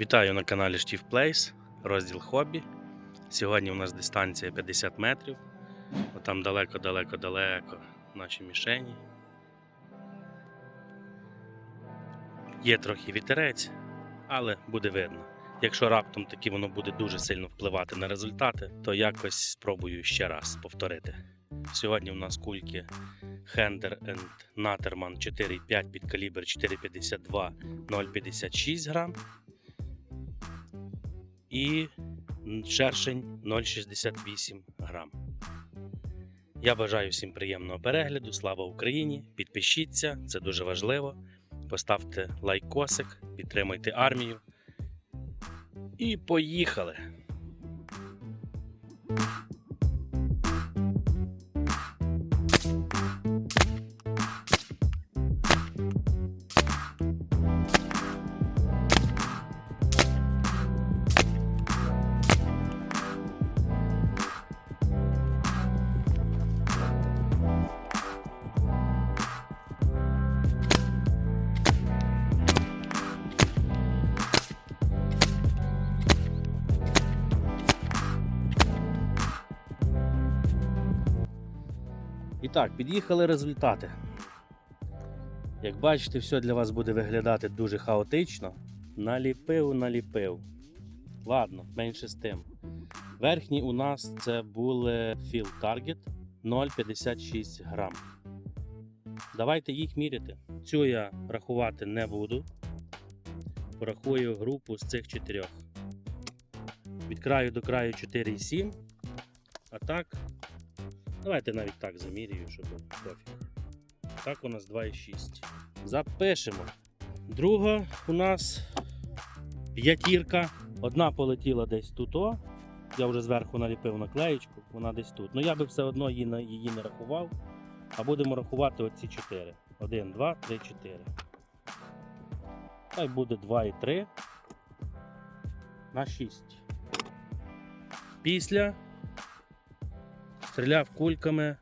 Вітаю на каналі Штів Плейс, розділ хобі. Сьогодні у нас дистанція 50 метрів. Там далеко-далеко-далеко наші мішені. Є трохи вітерець, але буде видно. Якщо раптом таки воно буде дуже сильно впливати на результати, то якось спробую ще раз повторити. Сьогодні у нас кульки Hender Natterman 4,5 під калібр 4,52 0,56 грам. І шершень 0,68 грам. Я бажаю всім приємного перегляду. Слава Україні! Підпишіться, це дуже важливо. Поставте лайкосик, підтримуйте армію. І поїхали! І так, під'їхали результати. Як бачите, все для вас буде виглядати дуже хаотично. Наліпив, наліпив. Ладно, менше з тим. Верхні у нас це були Field Target 0,56 грам. Давайте їх міряти. Цю я рахувати не буду. Порахую групу з цих чотирьох. Від краю до краю 4,7. А так Давайте навіть так замірюю, щоб пофіг. Так у нас 2,6. Запишемо. Друга у нас п'ятірка. Одна полетіла десь тут. О. Я вже зверху наліпив наклеєчку, вона десь тут. Ну я би все одно її, її не рахував. А будемо рахувати оці 4. 1, 2, 3, 4. Хай буде 2 і 3 на 6. Після Стріляв кульками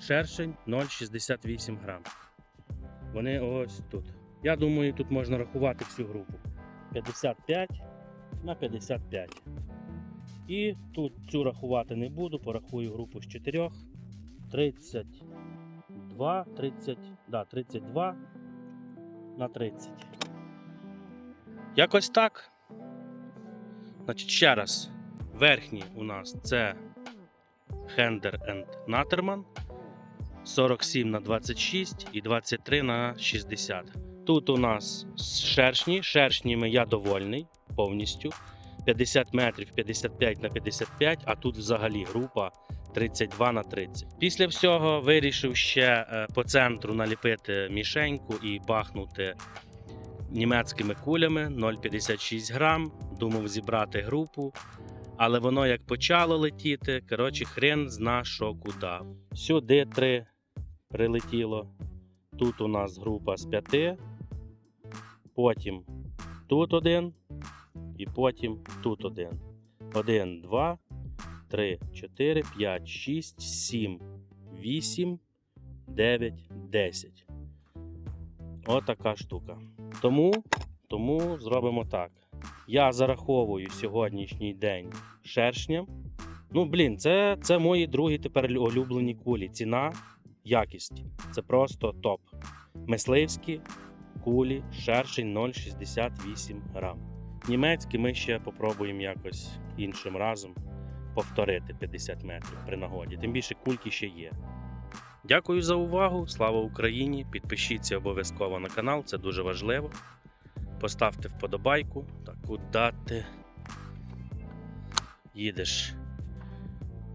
шершень 0,68 грам. Вони ось тут. Я думаю, тут можна рахувати всю групу. 55 на 55. І тут цю рахувати не буду, порахую групу з 4. 32, 30, да, 32 на 30. Якось так. Значить, ще раз. Верхній у нас це Hender and Natterman 47 на 26 і 23 на 60. Тут у нас шершні. Шершнями я довольний повністю. 50 метрів 55 на 55, а тут взагалі група 32 на 30. Після всього вирішив ще е, по центру наліпити мішеньку і бахнути німецькими кулями 0,56 грам. Думав зібрати групу. Але воно як почало летіти, коротше, хрен зна що куди. Сюди три прилетіло. Тут у нас група з п'яти. Потім тут один. І потім тут один. Один, два, три, чотири, п'ять, шість, сім, вісім, дев'ять, десять. Отака штука. Тому, тому зробимо так. Я зараховую сьогоднішній день шершням. Ну, блін, це, це мої другі тепер улюблені кулі. Ціна, якість. Це просто топ. Мисливські кулі, шершень 0,68 грам. Німецькі ми ще попробуємо якось іншим разом повторити 50 метрів при нагоді. Тим більше кульки ще є. Дякую за увагу. Слава Україні! Підпишіться обов'язково на канал, це дуже важливо. Поставте вподобайку. Так, куди ти їдеш?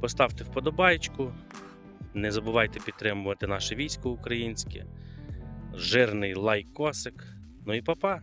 Поставте вподобайку. Не забувайте підтримувати наше військо українське. Жирний лайкосик. Ну і папа!